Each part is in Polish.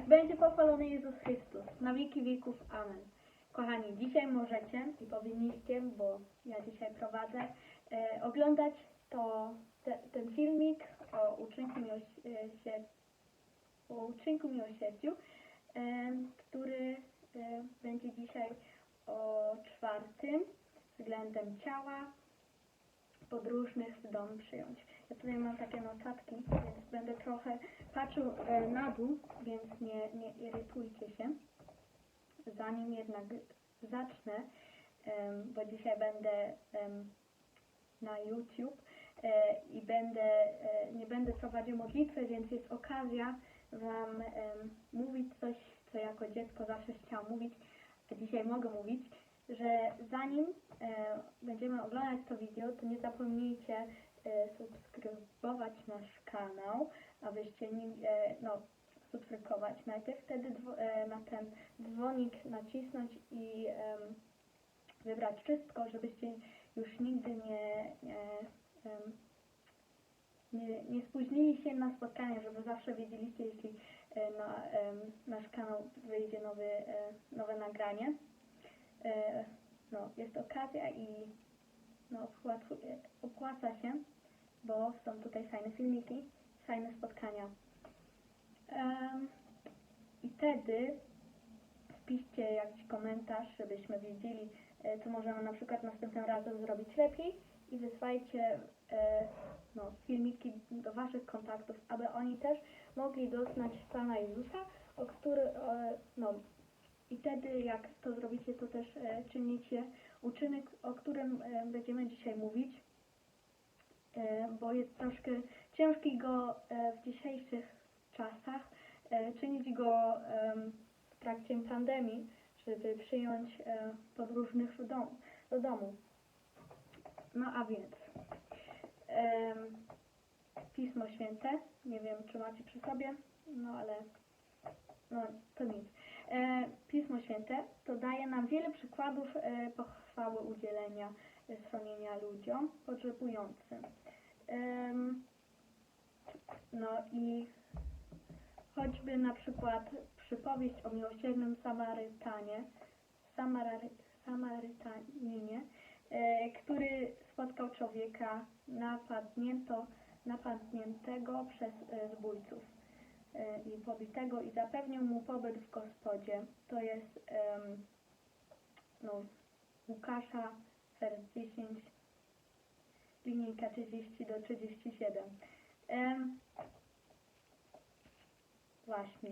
Niech będzie pochwalony Jezus Chrystus, na wieki wieków. Amen. Kochani, dzisiaj możecie i powinniście, bo ja dzisiaj prowadzę, e, oglądać to, te, ten filmik o uczynku, miłosie, o uczynku miłosierdziu, e, który e, będzie dzisiaj o czwartym względem ciała podróżnych w dom przyjąć. Ja tutaj mam takie notatki, więc będę trochę patrzył e, na dół, więc nie, nie irytujcie się. Zanim jednak zacznę, bo dzisiaj będę na YouTube e, i będę, e, nie będę prowadził modlitwy, więc jest okazja Wam mówić coś, co jako dziecko zawsze chciałam mówić, a dzisiaj mogę mówić, że zanim będziemy oglądać to wideo, to nie zapomnijcie subskrybować nasz kanał, abyście nim, e, no, subskrybować najpierw, wtedy e, na ten dzwonik nacisnąć i wybrać wszystko, żebyście już nigdy nie, nie, nie, nie spóźnili się na spotkanie, żeby zawsze wiedzieliście, jeśli e, na nasz kanał wyjdzie nowy, e, nowe nagranie. E, no, jest okazja i no, opłacuje- opłaca się, bo są tutaj fajne filmiki, fajne spotkania. Em, I wtedy wpiszcie jakiś komentarz, żebyśmy wiedzieli, e, co możemy na przykład następnym razem zrobić lepiej i wysłajcie e, no, filmiki do Waszych kontaktów, aby oni też mogli doznać Pana Jezusa, o który, e, no, i wtedy jak to zrobicie, to też e, czynicie uczynek, o którym e, będziemy dzisiaj mówić, e, bo jest troszkę ciężki go e, w dzisiejszych czasach czynić go w trakcie pandemii, żeby przyjąć podróżnych do domu, do domu. No a więc Pismo Święte, nie wiem czy macie przy sobie, no ale no to nic. E, Pismo Święte to daje nam wiele przykładów e, pochwały udzielenia e, schronienia ludziom potrzebującym. No i choćby na przykład przypowieść o miłosiernym Samarytanie, Samary, Samarytaninie, który spotkał człowieka napadnięto, napadniętego przez zbójców i pobitego i zapewnił mu pobyt w gospodzie. To jest em, no, Łukasza, wers 10, linijka 30 do 37. Em, właśnie.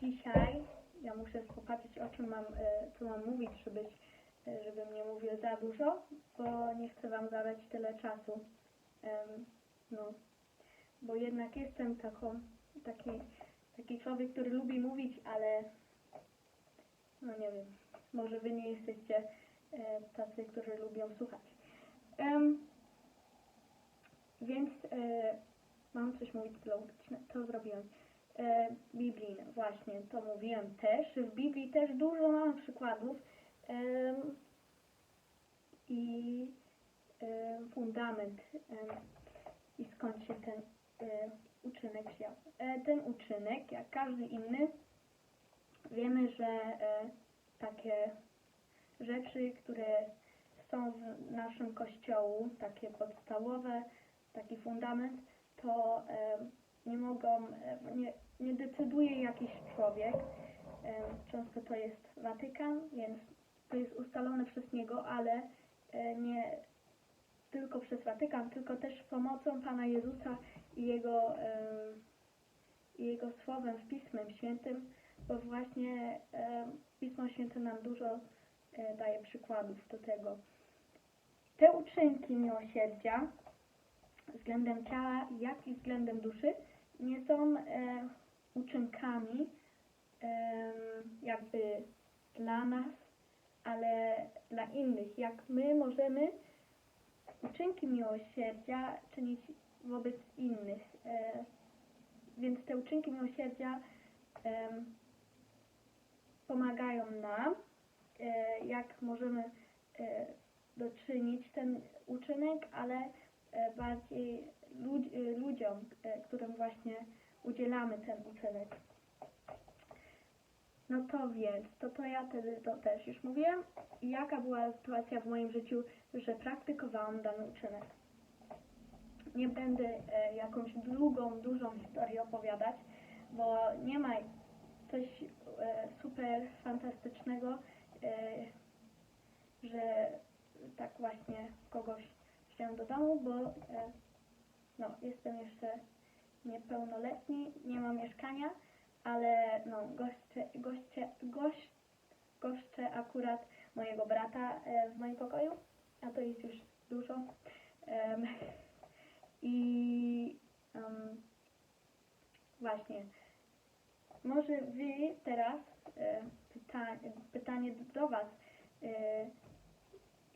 Dzisiaj ja muszę popatrzeć o czym mam, e, co mam mówić, żebyś, e, żebym nie mówił za dużo, bo nie chcę wam zabrać tyle czasu. Em, no, bo jednak jestem taką, taki, taki człowiek, który lubi mówić, ale no nie wiem, może wy nie jesteście e, tacy, którzy lubią słuchać. Em, więc e, mam coś mówić logiczne, to zrobiłem. E, biblijne, właśnie, to mówiłem też. W Biblii też dużo mam przykładów em, i em, fundament em, i skąd się ten e, uczynek wziął. E, ten uczynek, jak każdy inny, wiemy, że e, takie rzeczy, które są w naszym kościołu, takie podstawowe, taki fundament, to e, nie mogą, nie, nie decyduje jakiś człowiek. Często to jest Watykan, więc to jest ustalone przez niego, ale nie tylko przez Watykan, tylko też pomocą Pana Jezusa i Jego, em, i Jego słowem w Pismem Świętym, bo właśnie em, Pismo Święte nam dużo e, daje przykładów do tego. Te uczynki miłosierdzia względem ciała, jak i względem duszy nie są e, uczynkami jakby dla nas, ale dla innych. Jak my możemy uczynki miłosierdzia czynić wobec innych. E, więc te uczynki miłosierdzia pomagają nam, e, jak możemy e, doczynić ten uczynek, ale bardziej lud, e, ludziom, którym właśnie udzielamy ten uczynek. No to więc, to to ja to też już mówiłem, jaka była sytuacja w moim życiu, że praktykowałam dany uczynek. Nie będę e, jakąś długą, dużą historię opowiadać, bo nie ma coś e, super fantastycznego, e, że tak właśnie kogoś wziąłem do domu, bo no, jestem jeszcze niepełnoletni, nie mam mieszkania, ale no, goście, goście, gość, goszczę akurat mojego brata w moim pokoju, a to jest już dużo. Em, I em, właśnie, może wy teraz e, pyta, pytanie do was, e,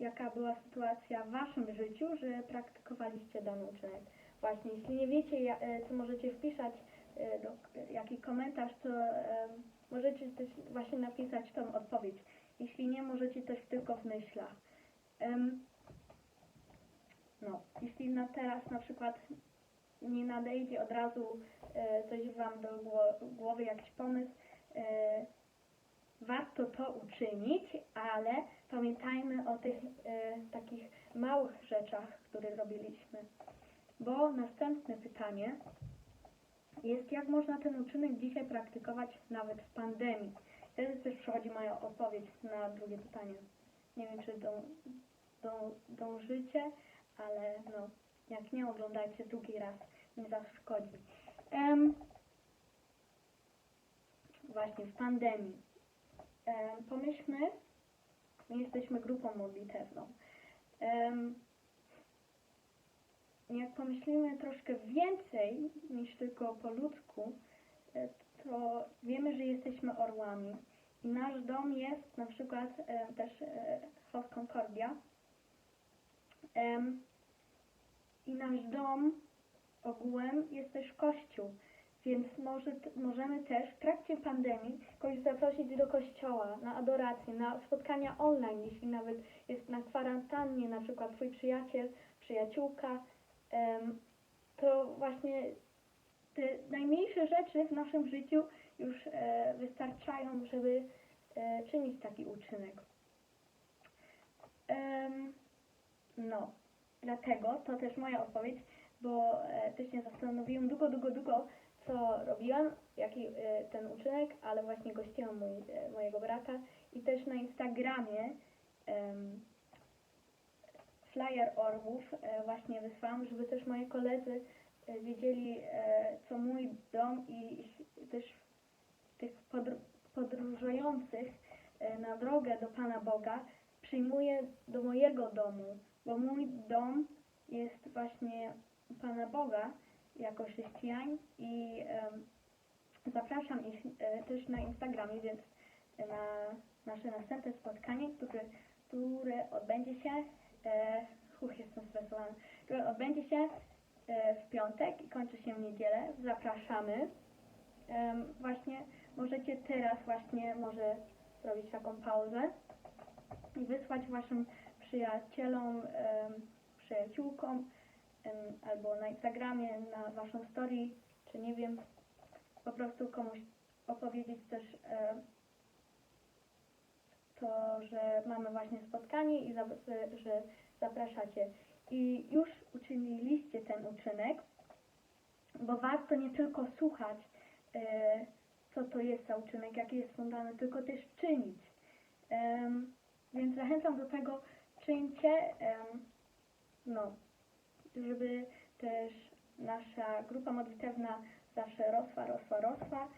jaka była sytuacja w waszym życiu, że praktykowaliście dany uczynek. Właśnie, jeśli nie wiecie, ja, e, co możecie wpisać, e, do, e, jaki komentarz, to e, możecie też właśnie napisać tą odpowiedź. Jeśli nie, możecie też tylko w myślach. Em, no, jeśli na teraz na przykład nie nadejdzie od razu e, coś Wam do gło- głowy, jakiś pomysł, e, warto to uczynić, ale pamiętajmy o tych e, takich małych rzeczach, które robiliśmy. Bo następne pytanie jest, jak można ten uczynek dzisiaj praktykować nawet w pandemii? Wtedy też przychodzi moja odpowiedź na drugie pytanie. Nie wiem, czy dą, dą, dążycie, ale no, jak nie oglądajcie drugi raz, nie zaszkodzi. Em, właśnie w pandemii. Em, pomyślmy, my jesteśmy grupą modlitewną. Em, jak pomyślimy troszkę więcej niż tylko po ludzku, e, to wiemy, że jesteśmy orłami. I nasz dom jest na przykład e, też e, Concordia. Em, I nasz dom ogółem jest też kościół. Więc może, możemy też w trakcie pandemii kogoś zaprosić do kościoła na adorację, na spotkania online, jeśli nawet jest na kwarantannie, na przykład twój przyjaciel, przyjaciółka, to właśnie te najmniejsze rzeczy w naszym życiu już e, wystarczają, żeby e, czynić taki uczynek. No, dlatego to też moja odpowiedź, bo e, też się zastanowiłam długo, długo, długo, co robiłam, jaki e, ten uczynek, ale właśnie gościłam mój, e, mojego brata i też na Instagramie flyer orłów właśnie wysłałam, żeby też moi koledzy wiedzieli, co mój dom i, też tych podr- podróżujących na drogę do Pana Boga przyjmuje do mojego domu, bo mój dom jest właśnie Pana Boga jako chrześcijan i em, zapraszam ich e, też na Instagramie, więc na nasze następne spotkanie, które, które odbędzie się, e, uch, jestem stresowana, które odbędzie się e, w piątek i kończy się w niedzielę. Zapraszamy. Em, właśnie możecie teraz właśnie może zrobić taką pauzę i wysłać waszym przyjacielom, przyjaciółkom albo na Instagramie, na waszą story, czy nie wiem, po prostu komuś opowiedzieć też e, to, że mamy właśnie spotkanie i że zapraszacie. I już uczyniliście ten uczynek, bo warto nie tylko słuchać, e, co to jest za uczynek, jaki jest fundament, tylko też czynić. Więc zachęcam do tego, czyńcie, no, żeby też nasza grupa modlitewna zawsze rosła, rosła, rosła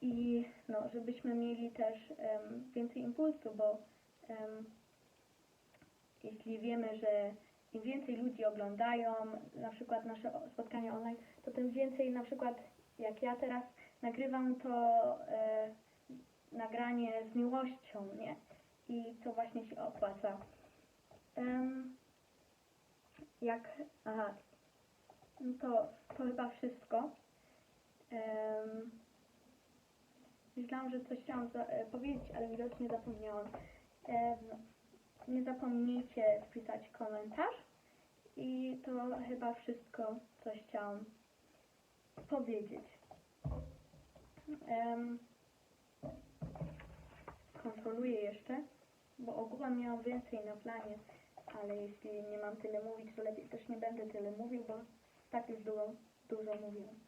i no, żebyśmy mieli też więcej impulsu, bo jeśli wiemy, że im więcej ludzi oglądają na przykład nasze spotkania online, to tym więcej na przykład jak ja teraz nagrywam to e, nagranie z miłością, nie? I to właśnie się opłaca. Em, jak, aha, no to, to chyba wszystko. Um, myślałam, że coś chciałam e, powiedzieć, ale widocznie zapomniałam. Em, nie zapomnijcie wpisać komentarz. I to chyba wszystko, co chciałam powiedzieć. Em, planuję jeszcze, bo ogółem miałam więcej na planie, ale jeśli nie mam tyle mówić, to lepiej też nie będę tyle mówił, bo tak już dużo, dużo mówiłam.